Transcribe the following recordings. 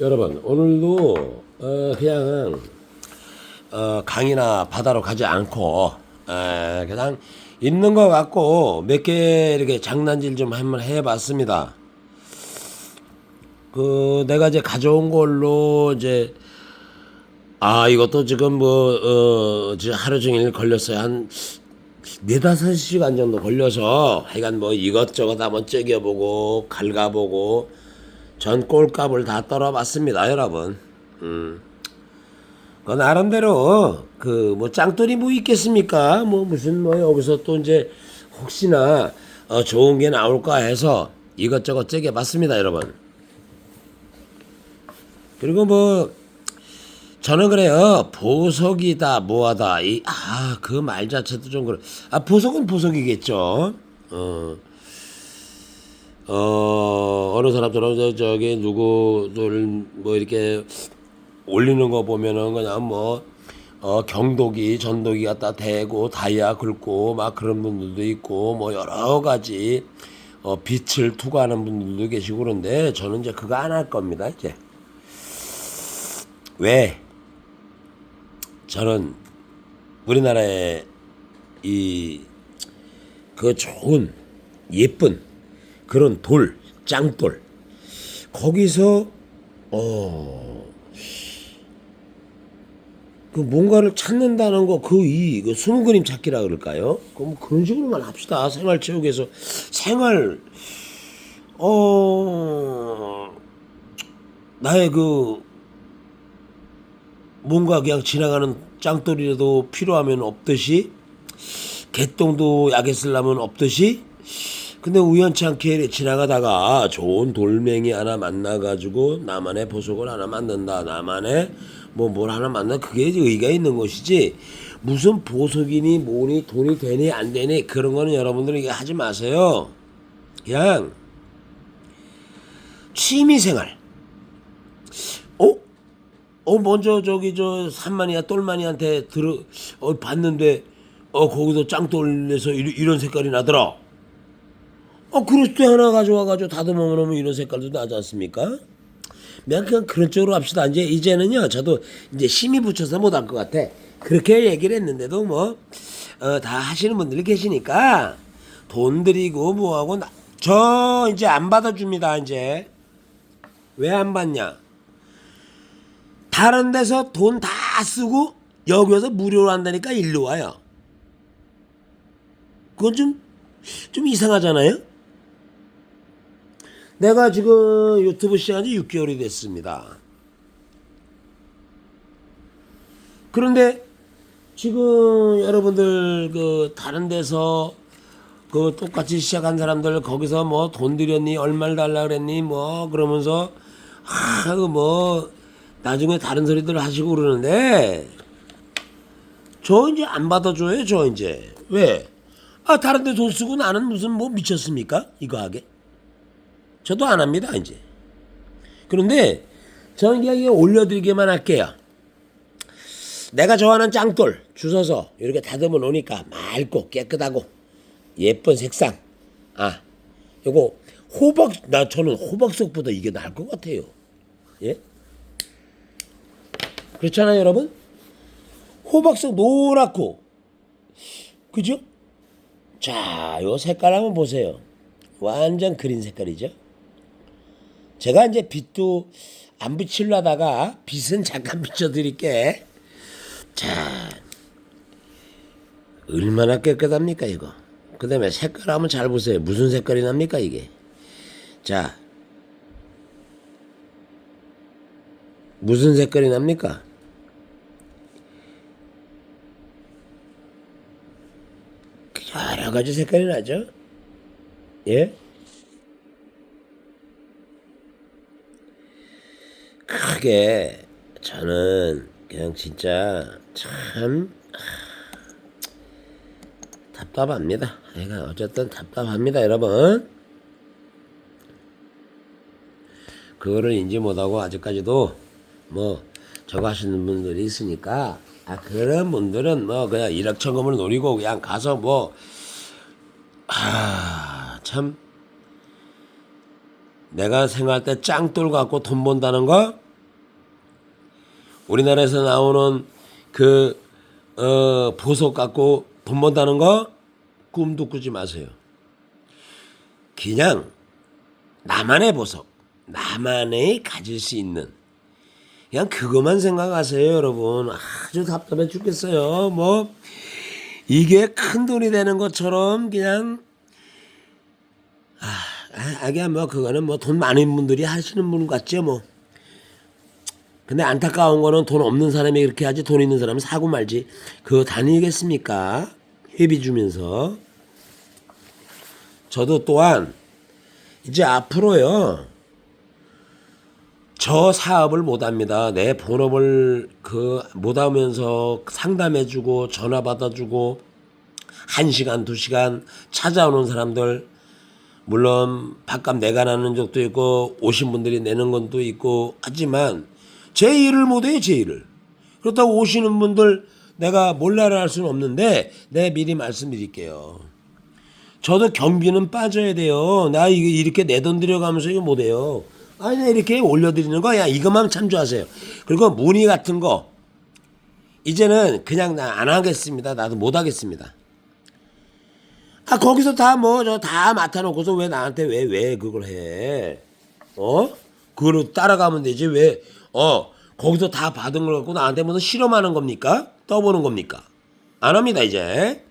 여러분 오늘도 어, 그냥 어, 강이나 바다로 가지 않고 에, 그냥 있는 거 갖고 몇 개 이렇게 장난질 좀 한번 해봤습니다. 그 내가 이제 가져온 걸로 이제 아 이것도 지금 뭐 어, 지금 하루 종일 걸렸어요 한 네다섯 시간 정도 걸려서 하여간 뭐 이것저것 한번 째겨보고 갉아보고 전 꼴값을 다 떨어봤습니다 여러분 음. 그 나름대로 그 뭐 짱돌이 뭐 있겠습니까 뭐 무슨 뭐 여기서 또 이제 혹시나 어, 좋은 게 나올까 해서 이것저것 째겨봤습니다 여러분 그리고 뭐 저는 그래요. 보석이다, 뭐하다. 이, 아, 그 말 자체도 좀 그래. 아, 보석은 보석이겠죠. 어, 어, 어느 사람처럼 저, 저기 누구들 뭐 이렇게 올리는 거 보면은 그냥 뭐, 어, 경도기, 전도기 갖다 대고 다이아 긁고 막 그런 분들도 있고 뭐 여러 가지 어, 빛을 투과하는 분들도 계시고 그런데 저는 이제 그거 안 할 겁니다, 이제. 왜? 저는 우리나라의 이 그 좋은 예쁜 그런 돌 짱돌 거기서 어. 그 뭔가를 찾는다는 거 그이 그 숨은 그림 찾기라 그럴까요? 그뭐 그런 식으로만 합시다. 생활 체육에서 생활 어 나의 그 뭔가 그냥 지나가는 짱돌이라도 필요하면 없듯이 개똥도 약에 쓰려면 없듯이 근데 우연치 않게 지나가다가 좋은 돌멩이 하나 만나가지고 나만의 보석을 하나 만든다. 나만의 뭐 뭘 하나 만나 그게 의의가 있는 것이지. 무슨 보석이니 뭐니 돈이 되니 안 되니 그런 거는 여러분들은 이게 하지 마세요. 그냥 취미생활. 어? 어 먼저 저기 저 산만이야 똘만이한테 들어 어 봤는데 어 거기서 짱돌에서 이런, 이런 색깔이 나더라. 어 그릇도 하나 가져와 가지고 다듬어 놓으면 이런 색깔도 나지 않습니까? 그냥 그냥 그런 쪽으로 합시다. 이제 이제는요 저도 이제 심의 붙여서 못할 것 같아. 그렇게 얘기를 했는데도 뭐 어, 다 하시는 분들이 계시니까 돈 들이고 뭐하고 나, 저 이제 안 받아줍니다 이제 왜 안 받냐? 다른 데서 돈 다 쓰고 여기 와서 무료로 한다니까 일로 와요. 그건 좀, 좀 이상하잖아요? 내가 지금 유튜브 시작한 지 6개월이 됐습니다. 그런데 지금 여러분들 그 다른 데서 그 똑같이 시작한 사람들 거기서 뭐 돈 들였니 얼마를 달라 그랬니 뭐 그러면서 아뭐 나중에 다른 소리들 하시고 그러는데 저 이제 안 받아줘요 저 이제 왜? 아 다른 데 돈 쓰고 나는 무슨 뭐 미쳤습니까 이거 하게? 저도 안 합니다 이제. 그런데 저는 그냥 이게 올려드리기만 할게요. 내가 좋아하는 짱돌 주워서 이렇게 다듬어 놓으니까 맑고 깨끗하고 예쁜 색상. 아, 요거 호박 나 저는 호박색보다 이게 나을 것 같아요. 예? 그렇잖아요, 여러분? 호박색 노랗고 그죠? 자, 요 색깔 한번 보세요. 완전 그린 색깔이죠. 제가 이제 빛도 안 비치려다가 빛은 잠깐 비춰드릴게. 자, 얼마나 깨끗합니까 이거? 그 다음에 색깔 한번 잘 보세요. 무슨 색깔이 납니까 이게? 자, 무슨 색깔이 납니까? 여러 가지 색깔이 나죠? 예? 크게 저는 그냥 진짜 참 하, 답답합니다. 내가 어쨌든 답답합니다, 여러분. 그거를 인지 못하고 아직까지도 뭐 저거 하시는 분들이 있으니까 아 그런 분들은 뭐 그냥 일확천금을 노리고 그냥 가서 뭐 아, 참 내가 생각할 때 짱돌 갖고 돈 번다는 거 우리나라에서 나오는 그, 어, 보석 갖고 돈 번다는 거 꿈도 꾸지 마세요. 그냥 나만의 보석, 나만의 가질 수 있는 그냥 그것만 생각하세요, 여러분. 아주 답답해 죽겠어요. 뭐 이게 큰 돈이 되는 것처럼 그냥 아, 아, 아기야 뭐 그거는 뭐 돈 많은 분들이 하시는 분 같죠, 뭐. 근데 안타까운 거는 돈 없는 사람이 그렇게 하지 돈 있는 사람은 사고 말지. 그거 다니겠습니까? 회비 주면서. 저도 또한 이제 앞으로요. 저 사업을 못 합니다. 내 본업을 그 못 하면서 상담해 주고 전화 받아 주고 한 시간 두 시간 찾아오는 사람들 물론 밥값 내가 나는 적도 있고 오신 분들이 내는 것도 있고 하지만 제 일을 못 해요 제 일을 그렇다고 오시는 분들 내가 몰라라 할 수는 없는데 내 미리 말씀드릴게요. 저도 경비는 빠져야 돼요. 나 이렇게 내돈 들여가면서 이거 못 해요. 아니 나 이렇게 올려드리는 거야 이것만 참조하세요. 그리고 문의 같은 거. 이제는 그냥 나 안 하겠습니다. 나도 못 하겠습니다. 아 거기서 다 뭐 저 다 맡아놓고서 왜 나한테 왜 왜 그걸 해? 어? 그걸 따라가면 되지. 왜? 어 거기서 다 받은 걸 갖고 나한테 무슨 실험하는 겁니까? 떠보는 겁니까? 안 합니다 이제.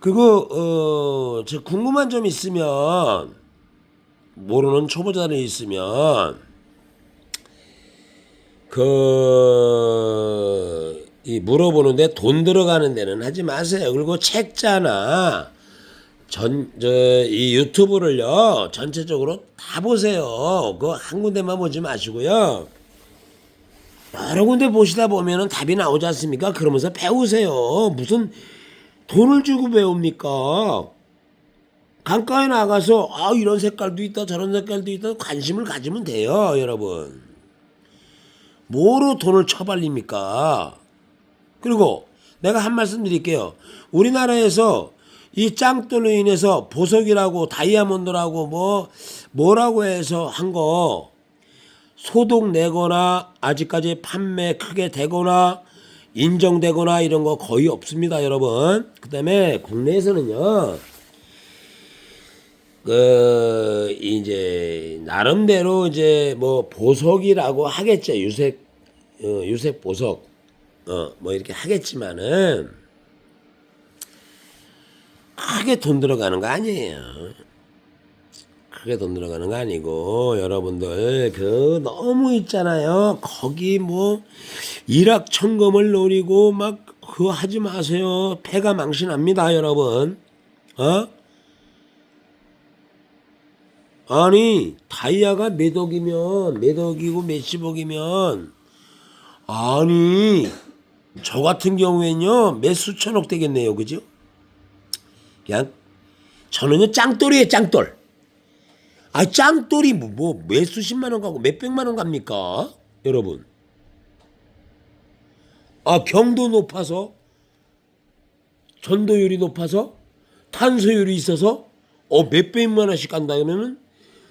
그거 어저 궁금한 점 있으면 모르는 초보자들이 있으면 그, 이 물어보는데 돈 들어가는 데는 하지 마세요. 그리고 책자나 전, 저, 이 유튜브를요, 전체적으로 다 보세요. 그 한 군데만 보지 마시고요. 여러 군데 보시다 보면은 답이 나오지 않습니까? 그러면서 배우세요. 무슨 돈을 주고 배웁니까? 강가에 나가서, 아, 이런 색깔도 있다, 저런 색깔도 있다, 관심을 가지면 돼요, 여러분. 뭐로 돈을 처발립니까? 그리고 내가 한 말씀 드릴게요. 우리나라에서 이 짱돌로 인해서 보석이라고 다이아몬드라고 뭐 뭐라고 해서 한 거 소득 내거나 아직까지 판매 크게 되거나 인정되거나 이런 거 거의 없습니다, 여러분. 그다음에 국내에서는요. 그 이제 나름대로 이제 뭐 보석이라고 하겠죠 유색 어, 유색 보석 어 뭐 이렇게 하겠지만은 크게 돈 들어가는 거 아니에요. 크게 돈 들어가는 거 아니고 여러분들 그 너무 있잖아요. 거기 뭐 일확천금을 노리고 막 그거 하지 마세요. 패가 망신합니다 여러분. 어? 아니 다이아가 몇 억이면 몇 억이고 몇십억이면 아니 저 같은 경우에는요 몇 수천억 되겠네요. 그죠? 그냥 저는요 짱돌이에요 짱돌 아 짱돌이 뭐몇 수십만 원 가고 몇 백만 원 갑니까 여러분 아 경도 높아서 전도율이 높아서 탄소율이 있어서 어 몇 백만 원씩 간다 그러면은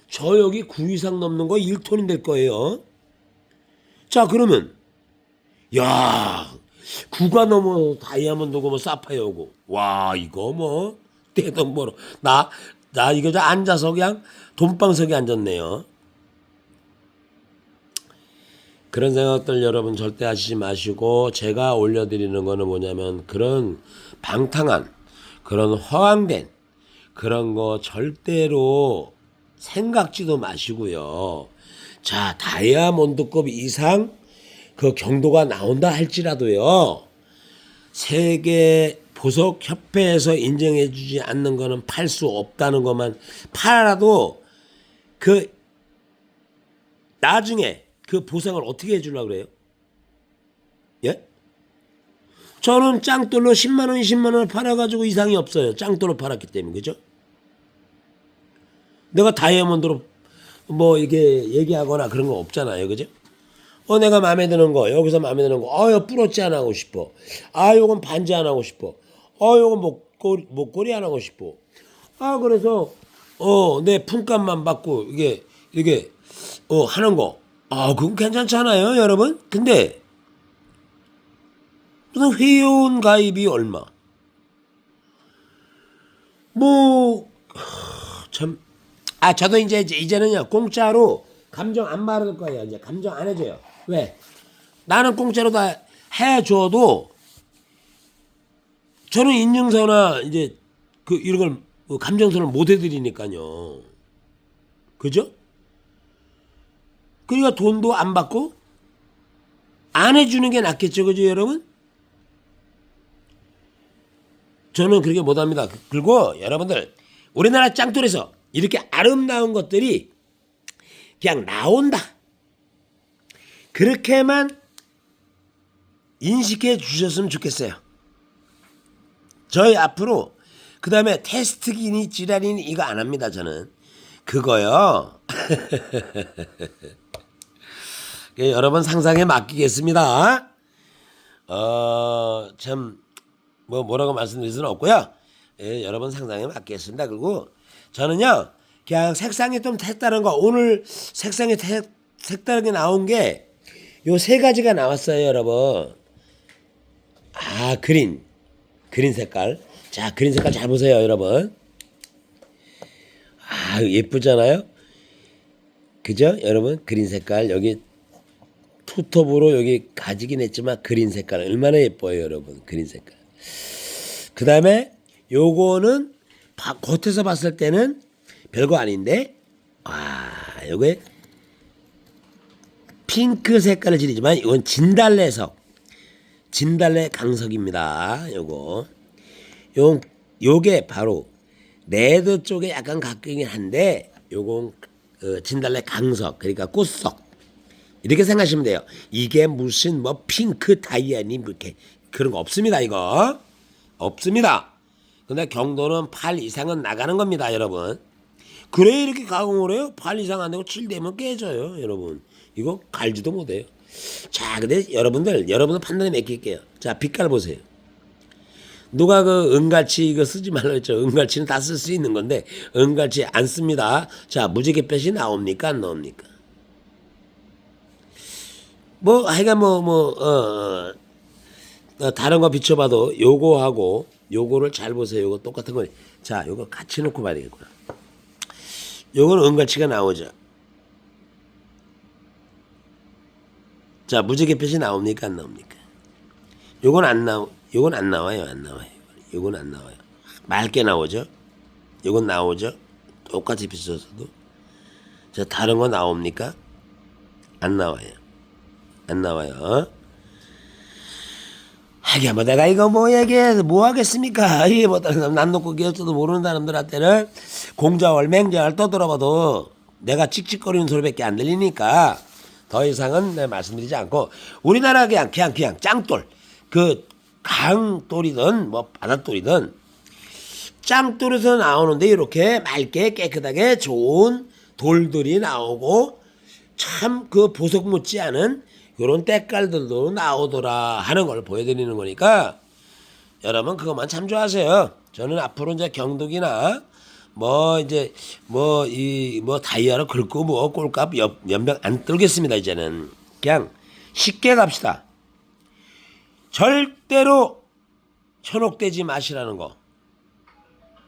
저 여기 9 이상 넘는 거 1톤이 될 거예요. 자, 그러면 야, 9가 넘어 다이아몬드고 뭐 사파이어고. 와, 이거 뭐 대동 벌어. 나, 나 이거 저 앉아서 그냥 돈방석에 앉았네요. 그런 생각들 여러분 절대 하시지 마시고 제가 올려드리는 거는 뭐냐면 그런 방탕한 그런 허황된 그런 거 절대로 생각지도 마시고요. 자, 다이아몬드급 이상 그 경도가 나온다 할지라도요. 세계 보석 협회에서 인정해 주지 않는 거는 팔 수 없다는 것만 팔아도 그 나중에 그 보상을 어떻게 해 주려고 그래요? 예? 저는 짱돌로 10만 원, 20만 원을 팔아 가지고 이상이 없어요. 짱돌로 팔았기 때문에. 그죠? 내가 다이아몬드로 뭐 이게 얘기하거나 그런 거 없잖아요. 그죠? 어, 내가 마음에 드는 거, 여기서 마음에 드는 거, 아, 요 뿌러치 안 하고 싶어. 아, 요건 반지 안 하고 싶어. 어, 요건 목걸이, 목걸이 안 하고 싶어. 아, 그래서, 어, 내 품값만 받고, 이게, 이게, 어, 하는 거. 아, 그건 괜찮잖아요, 여러분. 근데 무슨 회원 가입이 얼마? 뭐 참. 아, 저도 이제 이제- 이제는요 공짜로 감정 안 말할 거예요. 이제 감정 안 해줘요. 왜? 나는 공짜로 다 해줘도 저는 인증서나 이제 그 이런 걸뭐 감정서를 못 해드리니까요. 그죠? 그러니까 돈도 안 받고 안 해주는 게 낫겠죠, 그죠, 여러분? 저는 그렇게 못합니다. 그리고 여러분들 우리나라 짱돌에서 이렇게 아름다운 것들이 그냥 나온다. 그렇게만 인식해 주셨으면 좋겠어요. 저희 앞으로 그 다음에 테스트기니 지랄이니 이거 안 합니다. 저는 그거요. 예, 여러분 상상에 맡기겠습니다. 어, 참, 뭐, 뭐라고 말씀드릴 수는 없고요. 예, 여러분 상상에 맡기겠습니다. 그리고 저는요, 그냥 색상이 좀 색다른 거, 오늘 색상이 태, 색다르게 나온 게, 요 세 가지가 나왔어요, 여러분. 아, 그린. 그린 색깔. 자, 그린 색깔 잘 보세요, 여러분. 아, 예쁘잖아요? 그죠? 여러분, 그린 색깔. 여기 투톱으로 여기 가지긴 했지만 그린 색깔 얼마나 예뻐요 여러분 그린 색깔 그 다음에 요거는 바- 겉에서 봤을 때는 별거 아닌데 와 요게 핑크 색깔을 지니지만 이건 진달래석 진달래 강석입니다 요거 요 요게 바로 레드 쪽에 약간 가깝긴 한데 요건 어, 진달래 강석 그러니까 꽃석 이렇게 생각하시면 돼요. 이게 무슨 뭐 핑크 다이아니 뭐 이렇게 그런 거 없습니다. 이거 없습니다. 근데 경도는 8 이상은 나가는 겁니다, 여러분. 그래 이렇게 가공을 해요. 8 이상 안 되고 7 되면 깨져요, 여러분. 이거 갈지도 못해요. 자, 근데 여러분들, 여러분들 판단에 맡길게요. 자, 빛깔 보세요. 누가 그 은갈치 이거 쓰지 말라 했죠. 은갈치는 다 쓸 수 있는 건데 은갈치 안 씁니다. 자, 무지개빛이 나옵니까? 안 나옵니까? 뭐 하여간 뭐뭐 어, 어, 다른 거 비춰봐도 요거하고 요거를 잘 보세요. 요거 똑같은 거. 자, 요거 같이 놓고 봐야 되겠구나. 요거는 은갈치가 나오죠. 자, 무지개빛이 나옵니까? 안 나옵니까? 요건 안 나오, 요건 안 나와요. 안 나와요. 요건 안 나와요. 맑게 나오죠. 요건 나오죠. 똑같이 비춰서도. 자, 다른 거 나옵니까? 안 나와요. 안 나와요. 하긴 뭐 내가 이거 뭐 얘기해서 뭐 하겠습니까? 이게 뭐남 놓고 기어도 모르는 사람들한테는 공자월 맹자월 떠들어봐도 내가 칙칙거리는 소리밖에 안 들리니까 더 이상은 내 말씀드리지 않고 우리나라 그냥 그냥 그냥 짱돌 그 강돌이든 뭐 바닷돌이든 짱돌에서 나오는데 이렇게 맑게 깨끗하게 좋은 돌들이 나오고 참 그 보석 묻지 않은 이런 때깔들도 나오더라 하는 걸 보여드리는 거니까 여러분 그것만 참조하세요. 저는 앞으로 이제 경독이나 뭐 이제 뭐 이 뭐 다이아로 긁고 뭐 꼴값 연- 연병 안 떨겠습니다 이제는 그냥 쉽게 갑시다. 절대로 현혹되지 마시라는 거.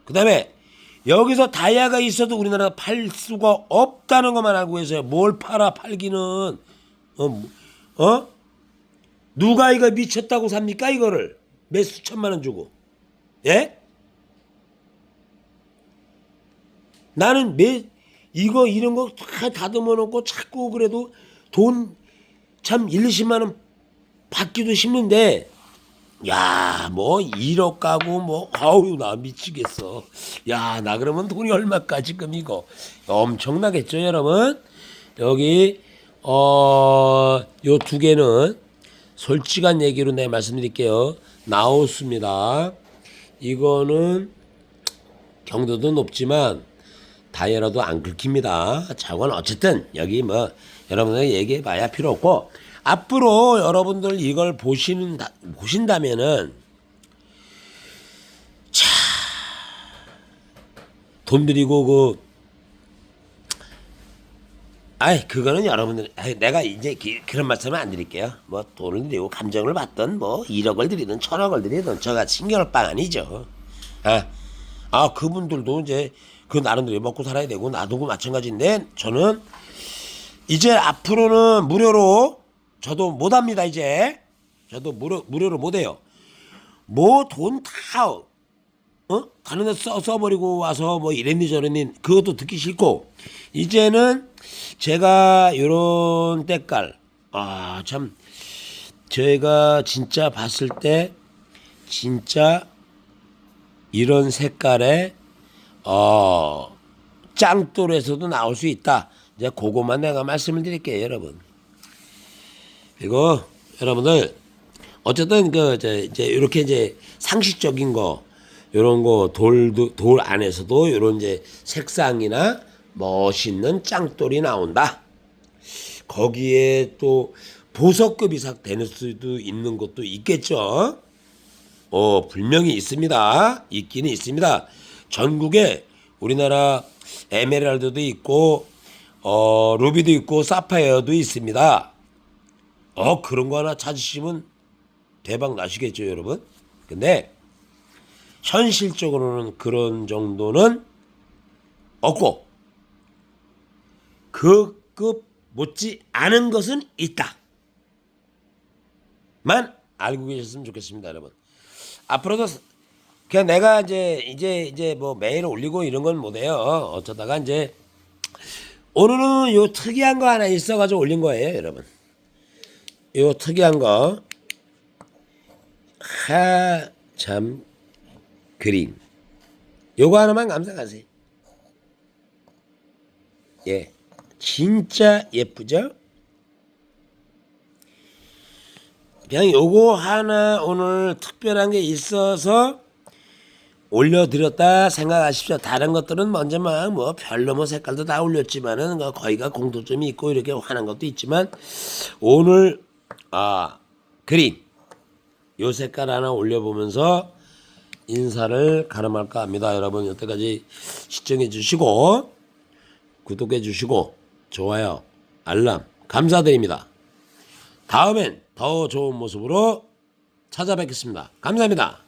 그 다음에 여기서 다이아가 있어도 우리나라가 팔 수가 없다는 것만 알고 계세요. 뭘 팔아 팔기는 어, 뭐, 어? 누가 이거 미쳤다고 삽니까 이거를 몇 수천만 원 주고 예? 나는 매 이거 이런 거 다 다듬어 놓고 자꾸 그래도 돈 참 1, 20만 원 받기도 힘든데 야, 뭐 1억 가고 뭐 아우 나 미치겠어. 야, 나 그러면 돈이 얼마까지 금 이거 엄청나겠죠, 여러분? 여기 어, 요 두 개는 솔직한 얘기로 내가 말씀드릴게요. 나오습니다. 이거는 경도도 높지만 다이아라도 안 긁힙니다. 자원 어쨌든 여기 뭐 여러분들 얘기해 봐야 필요 없고 앞으로 여러분들 이걸 보시는 보신다면은 차돈 들이고 그 아이 그거는 여러분들 내가 이제 기- 그런 말씀은 안 드릴게요. 뭐 돈을 드리고 감정을 받든 뭐 1억을 드리든 천억을 드리든 저같이 신경을 빵 아니죠. 아, 아 그분들도 이제 그 나름대로 먹고 살아야 되고 나도 그 마찬가지인데 저는 이제 앞으로는 무료로 저도 못 합니다 이제 저도 무료 무료로 못 해요. 뭐 돈다 어? 다른 데 써, 써버리고 와서 뭐 이랬니 저랬니 그것도 듣기 싫고 이제는 제가 요런 때깔 아 참 제가 진짜 봤을 때 진짜 이런 색깔의 어 짱돌에서도 나올 수 있다 이제 그것만 내가 말씀을 드릴게요 여러분 그리고 여러분들 어쨌든 그 이제, 이제 이렇게 이제 상식적인 거 요런 거 돌도 돌 안에서도 요런 이제 색상이나 멋있는 짱돌이 나온다. 거기에 또 보석급 이상 되는 수도 있는 것도 있겠죠. 어, 분명히 있습니다. 있기는 있습니다. 전국에 우리나라 에메랄드도 있고 어, 루비도 있고 사파이어도 있습니다. 어, 그런 거 하나 찾으시면 대박 나시겠죠, 여러분. 근데 현실적으로는 그런 정도는 없고 그 급 못지 않은 것은 있다. 만 알고 계셨으면 좋겠습니다, 여러분. 앞으로도 그냥 내가 이제 이제 이제 뭐 매일 올리고 이런 건 못해요. 어쩌다가 이제 오늘은 요 특이한 거 하나 있어가지고 올린 거예요, 여러분. 요 특이한 거 하 참 그림. 요거 하나만 감상하세요. 예. 진짜 예쁘죠? 그냥 요거 하나 오늘 특별한 게 있어서 올려드렸다 생각하십시오. 다른 것들은 먼저 막 뭐 별로 뭐 색깔도 다 올렸지만은 그 거기가 공통점이 있고 이렇게 하는 것도 있지만 오늘 아 그림 요 색깔 하나 올려보면서 인사를 가름할까 합니다. 여러분 여태까지 시청해 주시고 구독해 주시고 좋아요 알람 감사드립니다. 다음엔 더 좋은 모습으로 찾아뵙겠습니다. 감사합니다.